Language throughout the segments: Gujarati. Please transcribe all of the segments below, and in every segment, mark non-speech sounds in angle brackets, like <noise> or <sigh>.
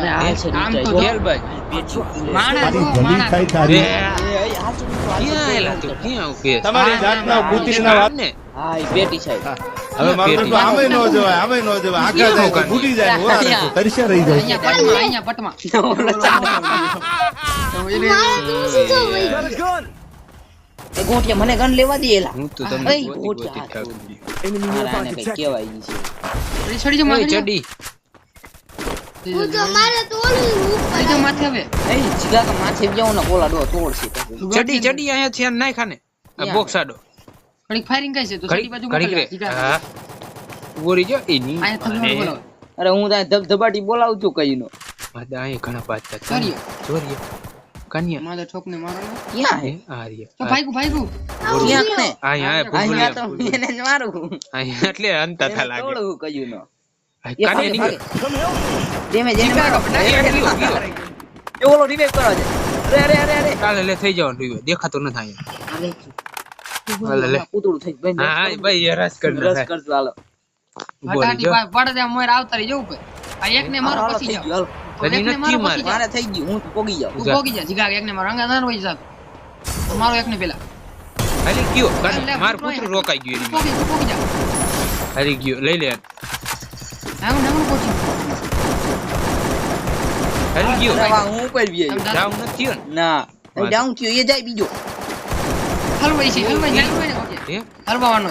અરે આ છે આમ તો નીચે. જેલ માણસ માણસ. તારી ક્યાં એલા તું? ક્યાં ઊભી તમારી જાતના ના, વાત ને. હા એ પેટી સાહેબ હવે મારું બેટું. આમે ન જવાય આમે ન જવાય. આખા જાય ફૂટી જાય હો, તરસ્યા રહી જાય. અહીંયા પટમાં અહીંયા પટમાં. <laughs> એ ગોઠિયા મને ગન લેવા દે હું તો તમને કહેવાય ઈ છે. ચડી તો મારે તો ઓલું ઉપર એ જીગા કે માથે જાઉં ને કોલા ડો તોડશે ચડી ચડી અહીંયા છે નાય ખાને બોક્સ આડો. ઘડીક ફાયરિંગ કઈ છે તો ઘડીક બાજુ ઘડીક હા. ઊભો જો એ ની અહીંયા થગડો બોલો. અરે. હું ત્યાં ધબધબાટી બોલાવું છું કઈ નો માદા અહીંયા ઘણા પાછા છે. ચોરીએ. ચોરીએ કન્યા. મારો ઠોકને મારો ને. ક્યાં હે? આ રહ્યા. તો ભાઈગું ભાઈગું ક્યાં ને તો જ મારું. અહીંયા એટલે અંત થા લાગે. કયું નો નીકળ. જેમે મારો. એ. ઓલો કરવા છે અરે અરે અરે અરે કાલે લે થઈ જવાનું રહ્યું દેખાતો નથી અહીંયા હાલે, લે. પૂતળું થઈ ગયું. હા હા ભાઈ એ રસ કરી રસ નાખાય. કરજો હાલો ઊભો રહી હટાટી જો. પા- ત્યાં મોર આવતા રહી જવું પડે આ એકને મારો પછી થઈ ગયું, હાલો. હજી એકને મારો મારે. પછી મારે થઈ ગયું હું પોગી જાઉં તું પોગી જા જીગા એકને મારો અંગા ના હોય જાતો મારો એકને પેલા હાલી ગયો માર પુત્ર રોકાઈ ગયો એની પોગી પોગી જા ગયો લઈ લે હા હું નમણું પહોંચી ગયો અરે વાહ, હું ઉપર આવ્યો. ડાઉન નથી થયો ને ડાઉન થયો એ જાય બીજો હલવાઈ છે હલવાઈ જાય હોય ને હલવાનો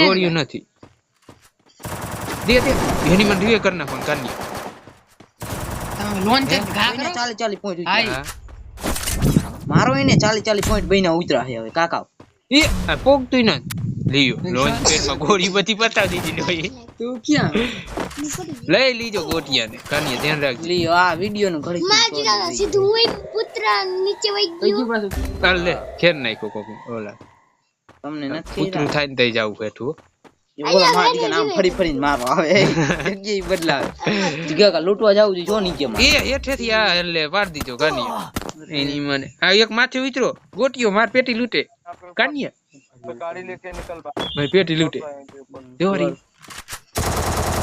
ગોળીઓ નથી દે દે એની મને રિવે કરી નાખો તમે લોન છે ઘા કરો ચાલી ચાલી પોઈન્ટ. હા મારો એને ચાલી ચાલી પોઈન્ટ બહીને ઉતરા છે હવે કાકા એ પોગતું ન લીયો. લોન પેટમાં ગોળી બધી પતાવી દીધી ને તું ક્યાં? લઈ લીજો ગોટિયાને. કાનિયા ધ્યાન રાખજો. લીયો. આ વિડિયો નું ઘડી માં જીગા સીધું હું પુત્ર નીચે વઈ ગયો. કાલ લે ખેર નાખ્યો કોક. ઓલા. તમને નથી પુત્ર થાય ને તઈ જાવું બેઠું ઓલા માર આમ ફરી ફરીને મારો આવે. <laughs> જગ્યાએ બદલાવે. જગ્યા કા લૂંટવા જાવું જો નીચે માં એ હેઠેથી આ એટલે પાડ દીધો કાનિયા. એની મને. આ એક માથે ઉતરો. ગોટિયો માર પેટી લૂંટે. કાની મારી પેટી લૂંટે જોરી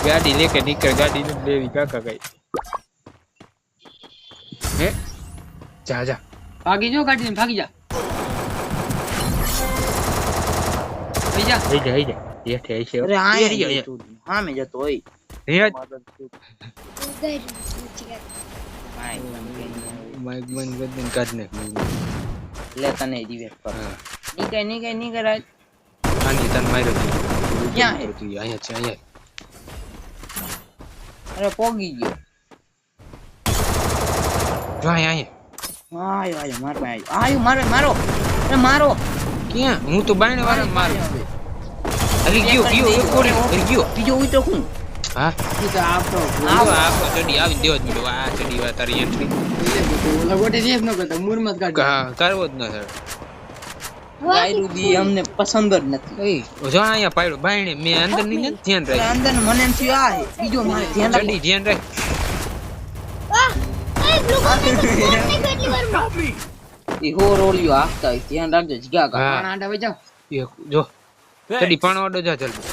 ગાડી લેકે નીકળ ગાડી નથી લેવી કાકા કઈ હે જા જા ભાગી જો ગાડી ને ભાગી જા થઈ જા હઈ જા હઈ જા હેઠે હઈ છે અરે આ એ રહ્યો, હા મે જતો હોય હે જ. ગઈ નીચે ગયા. માઈક બંધ કરી દે ને લે તને રિવેટ પર હા નીકળ નીકળ નીકળ આજ. આની તને માર્યો છે ક્યાં? હે? તું અહીંયા છે અહીંયા. અરે પોગી ગયો. જો અહીંયા આયો આયો માર પાસે આયો. મારો મારો. અરે મારો. ક્યાં? હું તો બાયણે વાળા મારું હરી ગયો ગયો ગોળી હરી ગયો. બીજો ઉતરો હું? હા? તો આપો આવો આવો ચડી આવી દેવો જ મળ્યો. આ ચડી વા તારી એન્ટ્રી ઓલા ગોટે રેસ ન કરતા મૂરમાં કાઢ. હા કરવો જ ન થાય. ગાયરું બી અમને પસંદ જ નથી. એ જો અહીંયા પાયરું બાયણે મે અંદરની નથી ધ્યાન રાખ અંદર મને એમ થયું આ બીજો મને ધ્યાન ચડી ધ્યાન રાખ! એ હો રોલિયો હાંકતા હોય ધ્યાન રાખજો જગ્યા કા પાણા આંટા વઈ જાવ જો ચડી પાણો આડો જા જલ્દી.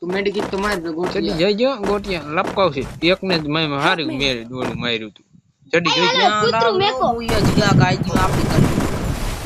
તું મેડિકિટ તો માર દે ગોટી ચડી જઈ જો ગોટિયા લપકાવશે એકને જ મેં હારી મેરી દોડું માર્યું તું. ચડી જોઈ હાલો, કૂતરું મેકો. જીગા કા આઈ ગયું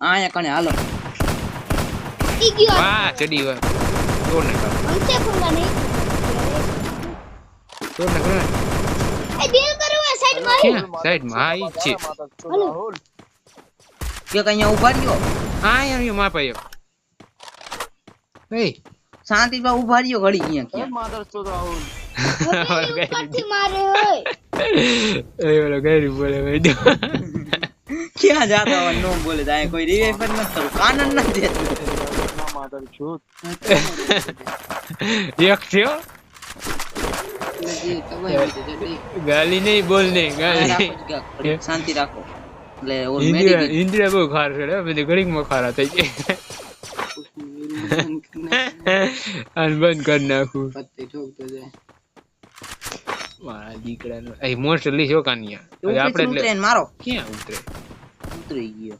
અહીંયા કણે હાલો આ અહીંયા ઊભા રહ્યો હા અહીંયા માપાયો એય શાંતિ બા ઊભા રહ્યો ઘડી અહીંયા કે માધર તો રાહુલ ઉપરથી મારે હોય એ બોલો ગેરી બોલે ભાઈ તો ક્યાં જાતા હોય નો બોલે ગાલી નહીં બોલ નહીં શાંતિ રાખો. એટલે ઇન્દિરા માં ખારા થઈ જાય. બંધ કરી નાખું. પત્તી ઠોકતો જાય. મારા દીકરાનો. એ મોસ્ટ લી છો કાનિયા. આપણે એટલે મારો. ક્યાં ઉતરે? ઉતરી ગયો.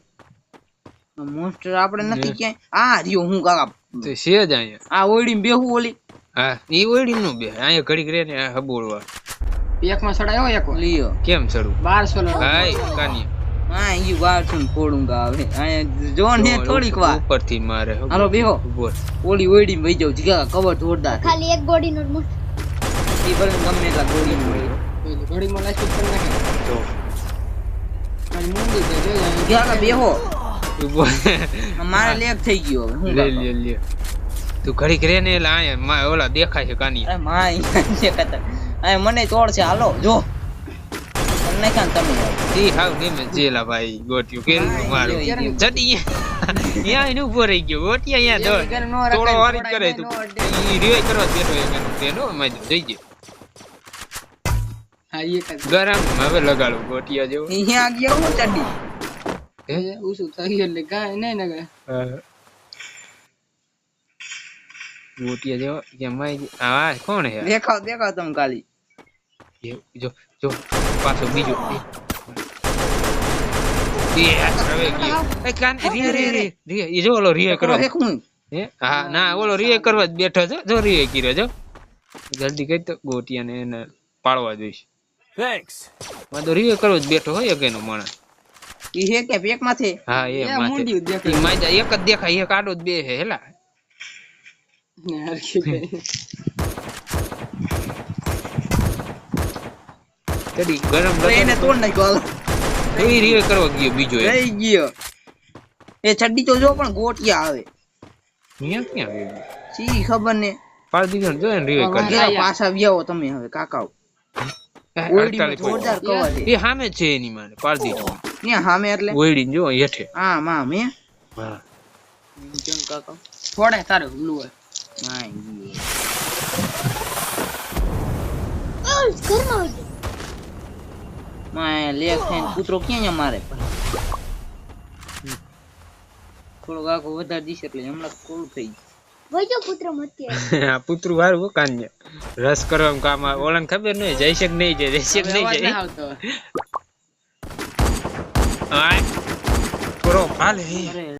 મોસ્ટર આપણે નથી ક્યાંય. આ રહ્યો હું કાકા. તો છે જ અહીંયા. આ ઓયડી બેહું ઓલી. હા ઈ ઓયડી નું બે અહીંયા ઘડીક રે ને હબોળવા. એકમાં સડાયો એક લીયો કેમ ચડું બારસો નો. હાય કાનિયા. હા ઈ વાર છું ફોડુંગા હવે અહીંયા જો ને થોડીક વાર. ઉપરથી મારે હાલો બેહો. ઊભો ઓલી ઓયડી વહી જાવ જીગા કવર જોરદાર ખાલી એક ગોળીનો જ મોટો. ઈ ભલે ગમે એટલા ગોળી મળી ઘડીમાં લાઈટ કરી નાખે. તો અને મૂંગી છે, જોઈ જીગા બેહો. મારે લેગ થઈ ગયો હવે. લે લે લે. તું ઘડીક રે ને એટલે મા- ઓલા દેખાય છે કાની માય મને તોડ છે હાલો જો. તમને કાન તમે ઈ હાવ ગમે જેલા ભાઈ ગોટિયું કેરું મારું જડી અહીંયા એને ઊભો રહી ગયો ગોટિયા અહીંયા નો રખાય, થોડો વારી જ કરે તું નો. ઈ રિવાઈ કરવા જ બેઠો એનું તેનો એમાં જ જઈ ગયો જ. ગરમ હવે લગાડું ગોટિયા જેવો અહીંયા ગયા હું ચડી હે? ઊંચું થઈ ગયું એટલે કાંઈ નહીં ને. હા. ગોટિયા જેવો જેમ આ કોણ હે દેખાવ દેખાવ તમે ખાલી જો જો પાછો બીજો. રવે ના જલ્દી કઈ તો ગોટિયાને એને પાડવા જોઈશ. તો રિયે કરવા જ બેઠો હોય એક એનો માણસ. ઈ હે કે પેક માથે હા એ માથે. ઈ માથે એક જ દેખાય એક આડો જ બે હે હેલા <laughs> ને. તડી ગરમ એને તોડ નાખ્યો હાલ. તો ઈ કરવા ગયો બીજો એ રહી ગયો. એ છડી તો જો પણ ગોટિયા આવે. નિયમ ક્યાં આવે? સી ખબર ને? પાડી દીધો જો એને રિયે કરી. પાછા વ્યાવો તમે હવે કાકાઓ. જોરદાર કવર એ સામે છે એની માને પાડી દીધો. સામે એટલે? ઓયડી જો હેઠે. હા માં મે હા. કાકા? થોડે તારું પેલું હોય. માં ઘરમાં. માં લેગ થઈને કૂતરો ક્યાં મારે? થોડોક આખો વધારે દીશ એટલે હમણાં કોલું થઈ ગયું. પુત્ર વારું કાન્ય રસ કરવામાં કામ આવે ઓલાને ખબર નહીં જઈશે કે નહીં જાય જઈશે કે નહીં જાય. આવતો. હાલે અરે